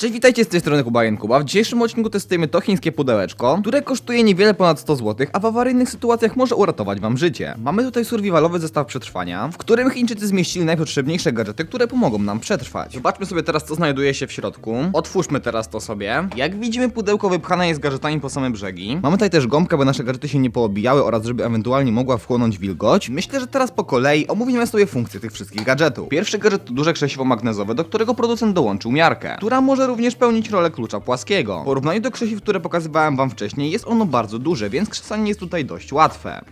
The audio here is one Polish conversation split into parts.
Cześć, witajcie z tej strony Kuba Kuba. W dzisiejszym odcinku testujemy to chińskie pudełeczko, które kosztuje niewiele ponad 100 zł, a w awaryjnych sytuacjach może uratować wam życie. Mamy tutaj survivalowy zestaw przetrwania, w którym Chińczycy zmieścili najpotrzebniejsze gadżety, które pomogą nam przetrwać. Zobaczmy sobie teraz, co znajduje się w środku. Otwórzmy teraz to sobie. Jak widzimy, pudełko wypchane jest gadżetami po same brzegi. Mamy tutaj też gąbkę, by nasze gadżety się nie poobijały oraz żeby ewentualnie mogła wchłonąć wilgoć. Myślę, że teraz po kolei omówimy sobie funkcje tych wszystkich gadżetów. Pierwszy gadżet to duże krzesiwo magnezowe, do którego producent dołączył miarkę, która może również pełnić rolę klucza płaskiego. W porównaniu do krzesiw, które pokazywałem wam wcześniej, jest ono bardzo duże, więc krzesanie jest tutaj dość łatwe.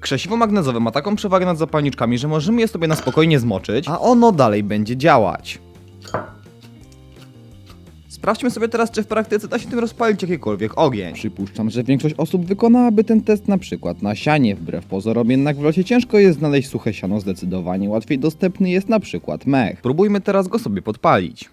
Krzesiwo magnezowe ma taką przewagę nad zapalniczkami, że możemy je sobie na spokojnie zmoczyć, a ono dalej będzie działać. Sprawdźmy sobie teraz, czy w praktyce da się tym rozpalić jakikolwiek ogień. Przypuszczam, że większość osób wykonałaby ten test na przykład na sianie. Wbrew pozorom jednak w locie ciężko jest znaleźć suche siano, zdecydowanie łatwiej dostępny jest na przykład mech. Próbujmy teraz go sobie podpalić.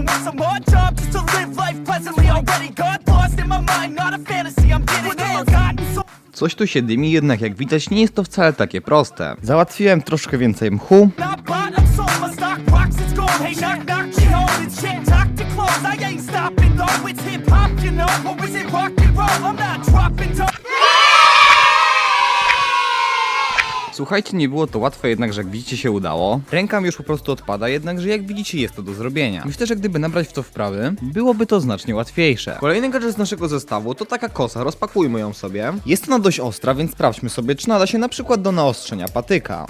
And work some odd job Just to live life pleasantly Already got lost in my mind Not a fantasy I'm getting forgotten so Coś tu się dymi, jednak jak widać nie jest to wcale takie proste. Załatwiłem troszkę więcej mchu, Not bought, I'm sold, my stock rocks, it's gold. Hey, knock, knock, she home, it's shit, talk to close. I ain't stopping though, it's hip hop, you know, or is it rock and roll? I'm not dropping down. Słuchajcie, nie było to łatwe, jednakże jak widzicie się udało. Ręka mi już po prostu odpada, jednakże jak widzicie jest to do zrobienia. Myślę, że gdyby nabrać w to wprawy, byłoby to znacznie łatwiejsze. Kolejny gadżet z naszego zestawu to taka kosa, rozpakujmy ją sobie. Jest ona dość ostra, więc sprawdźmy sobie, czy nada się na przykład do naostrzenia patyka.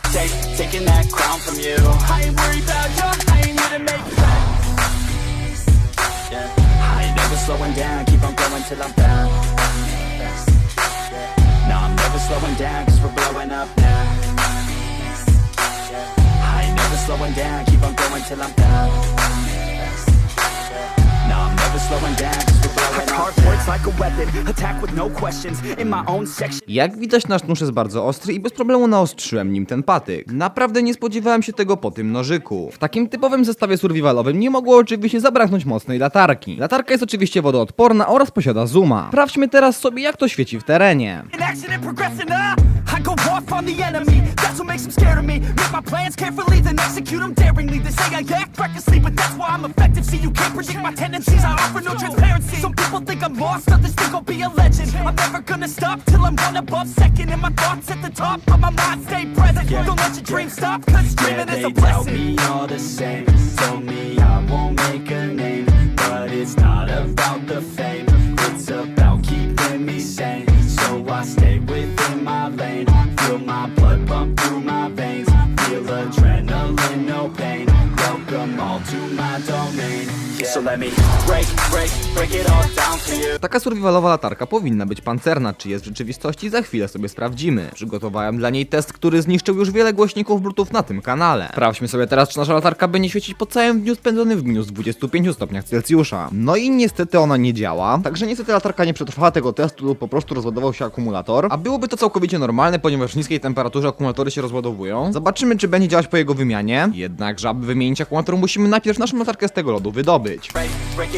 Slowing down, keep on going till I'm down. I'm never slowing down, slowing down, keep on going till I'm down. No, I'm no. Jak widać nasz nóż jest bardzo ostry i bez problemu naostrzyłem nim ten patyk. Naprawdę nie spodziewałem się tego po tym nożyku. W takim typowym zestawie survivalowym nie mogło oczywiście zabraknąć mocnej latarki. Latarka jest oczywiście wodoodporna oraz posiada zooma. Sprawdźmy teraz sobie jak to świeci w terenie. daringly. They say I act recklessly, but that's why I'm effective. See, you can't predict my tendencies. I offer no transparency. Some people think I'm lost, others think I'll be a legend. I'm never gonna stop till I'm one above second. And my thoughts at the top, but my mind stay present. Don't let your dreams stop, cause dreaming is a blessing. me all the same Told me I won't make a name But it's not about the fame It's about keeping me sane So I stay within my lane Feel my blood pump through my veins Feel adrenaline, no pain Welcome all to my domain So let me break, break, break it all down Taka survivalowa latarka powinna być pancerna, czy jest w rzeczywistości za chwilę sobie sprawdzimy. Przygotowałem dla niej test, który zniszczył już wiele głośników Bluetooth na tym kanale. Sprawdźmy sobie teraz, czy nasza latarka będzie świecić po całym dniu spędzonym w minus 25 stopniach Celsjusza. No i niestety ona nie działa, także niestety latarka nie przetrwała tego testu lub po prostu rozładował się akumulator, a byłoby to całkowicie normalne, ponieważ w niskiej temperaturze akumulatory się rozładowują. Zobaczymy, czy będzie działać po jego wymianie. Jednakże, aby wymienić akumulator, musimy najpierw naszą latarkę z tego lodu wydobyć. Break, break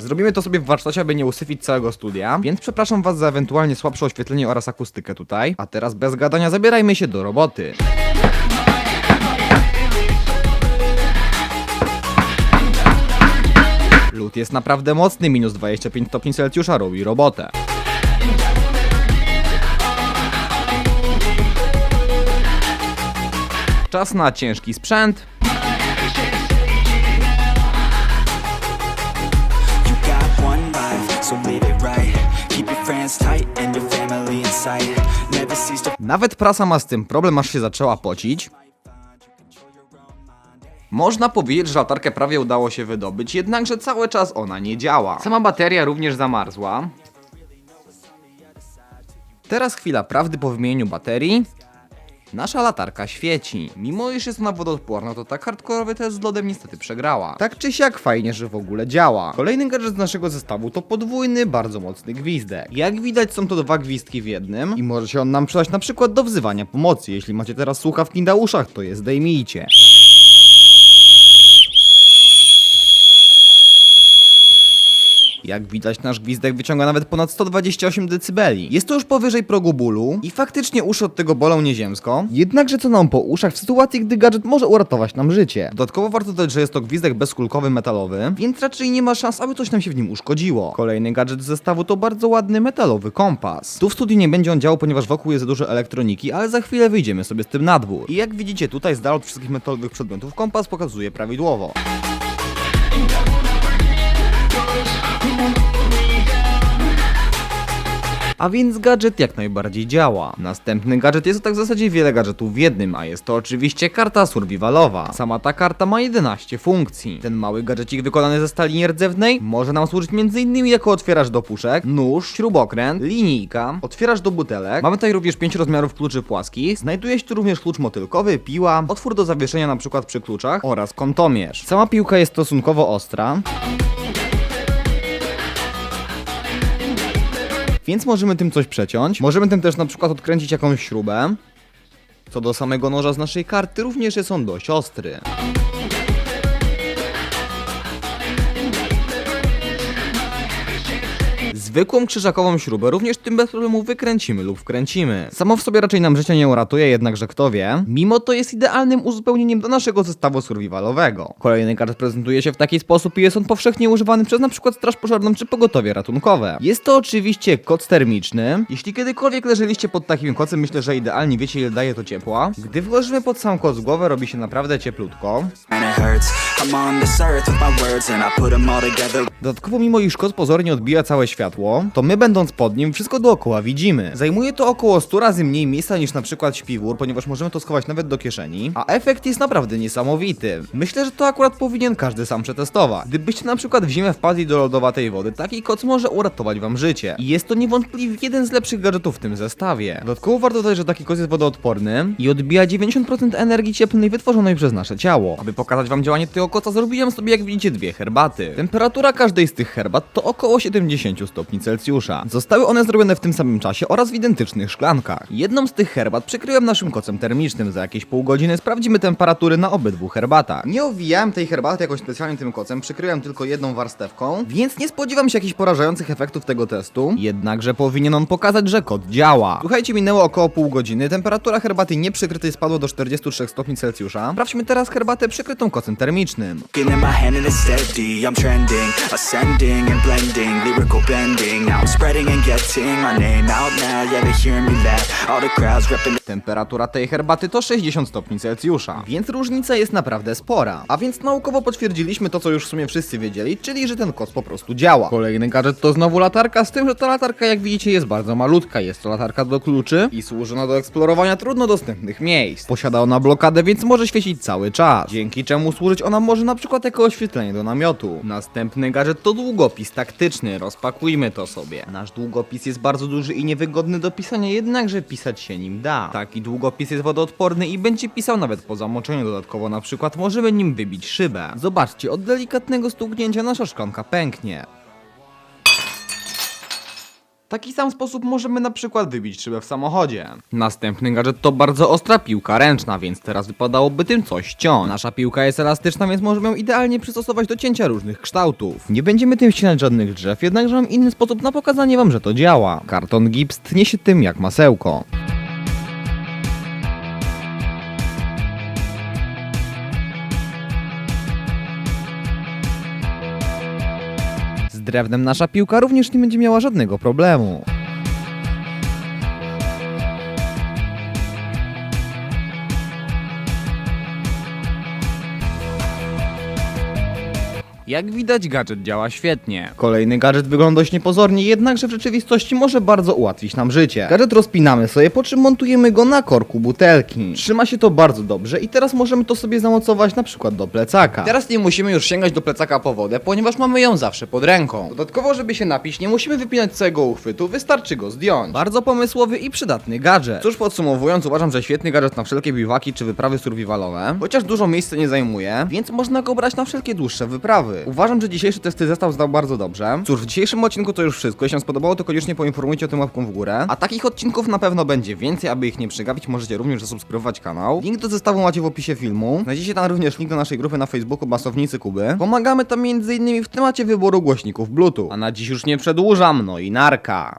Zrobimy to sobie w warsztacie, aby nie usyfić całego studia, więc przepraszam was za ewentualnie słabsze oświetlenie oraz akustykę tutaj. A teraz bez gadania zabierajmy się do roboty. Lód jest naprawdę mocny, minus 25 stopni Celsjusza robi robotę. Czas na ciężki sprzęt. So live it right Keep your friends tight and your family in sight Never cease to Nawet prasa ma z tym problem, aż się zaczęła pocić. Można powiedzieć, że latarkę prawie udało się wydobyć, jednakże cały czas ona nie działa. Sama bateria również zamarzła. Teraz chwila prawdy po wymienieniu baterii. Nasza latarka świeci. Mimo iż jest ona wodoodporna, to tak hardkorowy test z lodem niestety przegrała. Tak czy siak fajnie, że w ogóle działa. Kolejny gadżet z naszego zestawu to podwójny, bardzo mocny gwizdek. Jak widać są to dwa gwizdki w jednym i może się on nam przydać na przykład do wzywania pomocy. Jeśli macie teraz słuchawki na uszach, to je zdejmijcie. Jak widać, nasz gwizdek wyciąga nawet ponad 128 dB. Jest to już powyżej progu bólu i faktycznie uszy od tego bolą nieziemsko. Jednakże co nam po uszach w sytuacji, gdy gadżet może uratować nam życie. Dodatkowo warto dodać, że jest to gwizdek bezkulkowy metalowy, więc raczej nie ma szans, aby coś nam się w nim uszkodziło. Kolejny gadżet z zestawu to bardzo ładny metalowy kompas. Tu w studiu nie będzie on działał, ponieważ wokół jest za dużo elektroniki, ale za chwilę wyjdziemy sobie z tym na dwór. I jak widzicie tutaj z od wszystkich metalowych przedmiotów kompas pokazuje prawidłowo. A więc gadżet jak najbardziej działa. Następny gadżet jest to tak w zasadzie wiele gadżetów w jednym, a jest to oczywiście karta survivalowa. Sama ta karta ma 11 funkcji. Ten mały gadżecik wykonany ze stali nierdzewnej może nam służyć m.in. jako otwieracz do puszek, nóż, śrubokręt, linijka, otwieracz do butelek. Mamy tutaj również 5 rozmiarów kluczy płaskich. Znajduje się tu również klucz motylkowy, piła, otwór do zawieszenia np. przy kluczach oraz kątomierz. Sama piłka jest stosunkowo ostra. Więc możemy tym coś przeciąć. Możemy tym też na przykład odkręcić jakąś śrubę. Co do samego noża z naszej karty, również jest on dość ostry. Zwykłą krzyżakową śrubę również tym bez problemu wykręcimy lub wkręcimy. Samo w sobie raczej nam życia nie uratuje, jednakże kto wie. Mimo to jest idealnym uzupełnieniem do naszego zestawu survivalowego. Kolejny kart prezentuje się w taki sposób i jest on powszechnie używany przez np. straż pożarną czy pogotowie ratunkowe. Jest to oczywiście koc termiczny. Jeśli kiedykolwiek leżeliście pod takim kocem, myślę, że idealnie wiecie ile daje to ciepła. Gdy włożymy pod sam koc głowę, robi się naprawdę cieplutko. Dodatkowo, mimo iż koc pozornie odbija całe światło, to my będąc pod nim wszystko dookoła widzimy. Zajmuje to około 100 razy mniej miejsca niż na przykład śpiwór, ponieważ możemy to schować nawet do kieszeni, a efekt jest naprawdę niesamowity. Myślę, że to akurat powinien każdy sam przetestować. Gdybyście na przykład w zimę wpadli do lodowatej wody, taki koc może uratować wam życie. I jest to niewątpliwie jeden z lepszych gadżetów w tym zestawie. Dodatkowo warto dodać, że taki koc jest wodoodporny i odbija 90% energii cieplnej wytworzonej przez nasze ciało. Aby pokazać wam działanie tego koca, zrobiłem sobie jak widzicie dwie herbaty. Temperatura każdej z tych herbat to około 70 stopni Celsjusza. Zostały one zrobione w tym samym czasie oraz w identycznych szklankach. Jedną z tych herbat przykryłem naszym kocem termicznym. Za jakieś pół godziny sprawdzimy temperatury na obydwu herbatach. Nie owijałem tej herbaty jakoś specjalnie tym kocem, przykryłem tylko jedną warstewką, więc nie spodziewam się jakichś porażających efektów tego testu. Jednakże powinien on pokazać, że kod działa. Słuchajcie, minęło około pół godziny, temperatura herbaty nieprzykrytej spadła do 43 stopni Celsjusza. Sprawdźmy teraz herbatę przykrytą kocem termicznym. Now I'm spreading and getting my name out now. Yeah, they me laugh. All the crowds repping. Temperatura tej herbaty to 60 stopni Celsjusza, więc różnica jest naprawdę spora. A więc naukowo potwierdziliśmy to, co już w sumie wszyscy wiedzieli, czyli że ten koc po prostu działa. Kolejny gadżet to znowu latarka, z tym, że ta latarka, jak widzicie, jest bardzo malutka. Jest to latarka do kluczy i służy ona do eksplorowania trudno dostępnych miejsc. Posiada ona blokadę, więc może świecić cały czas, dzięki czemu służyć ona może na przykład jako oświetlenie do namiotu. Następny gadżet to długopis taktyczny, rozpakujmy to sobie. Nasz długopis jest bardzo duży i niewygodny do pisania, jednakże pisać się nim da. Taki długopis jest wodoodporny i będzie pisał nawet po zamoczeniu. Dodatkowo na przykład możemy nim wybić szybę. Zobaczcie, od delikatnego stuknięcia nasza szklanka pęknie. Taki sam sposób możemy na przykład wybić szybę w samochodzie. Następny gadżet to bardzo ostra piłka ręczna, więc teraz wypadałoby tym coś ciąć. Nasza piłka jest elastyczna, więc możemy ją idealnie przystosować do cięcia różnych kształtów. Nie będziemy tym ścinać żadnych drzew, jednakże mam inny sposób na pokazanie wam, że to działa. Karton gips tnie się tym jak masełko. Drewnem nasza piłka również nie będzie miała żadnego problemu. Jak widać gadżet działa świetnie. Kolejny gadżet wygląda dość niepozornie, jednakże w rzeczywistości może bardzo ułatwić nam życie. Gadżet rozpinamy sobie, po czym montujemy go na korku butelki. Trzyma się to bardzo dobrze i teraz możemy to sobie zamocować na przykład do plecaka. Teraz nie musimy już sięgać do plecaka po wodę, ponieważ mamy ją zawsze pod ręką. Dodatkowo, żeby się napić, nie musimy wypinać całego uchwytu, wystarczy go zdjąć. Bardzo pomysłowy i przydatny gadżet. Cóż podsumowując, uważam, że świetny gadżet na wszelkie biwaki czy wyprawy survivalowe, chociaż dużo miejsca nie zajmuje, więc można go brać na wszelkie dłuższe wyprawy. Uważam, że dzisiejszy testy zestaw zdał bardzo dobrze. Cóż, w dzisiejszym odcinku to już wszystko. Jeśli wam spodobało, to koniecznie poinformujcie o tym łapką w górę. A takich odcinków na pewno będzie więcej, aby ich nie przegapić, możecie również zasubskrybować kanał. Link do zestawu macie w opisie filmu. Znajdziecie tam również link do naszej grupy na Facebooku Basownicy Kuby. Pomagamy tam m.in. w temacie wyboru głośników Bluetooth. A na dziś już nie przedłużam, no i narka.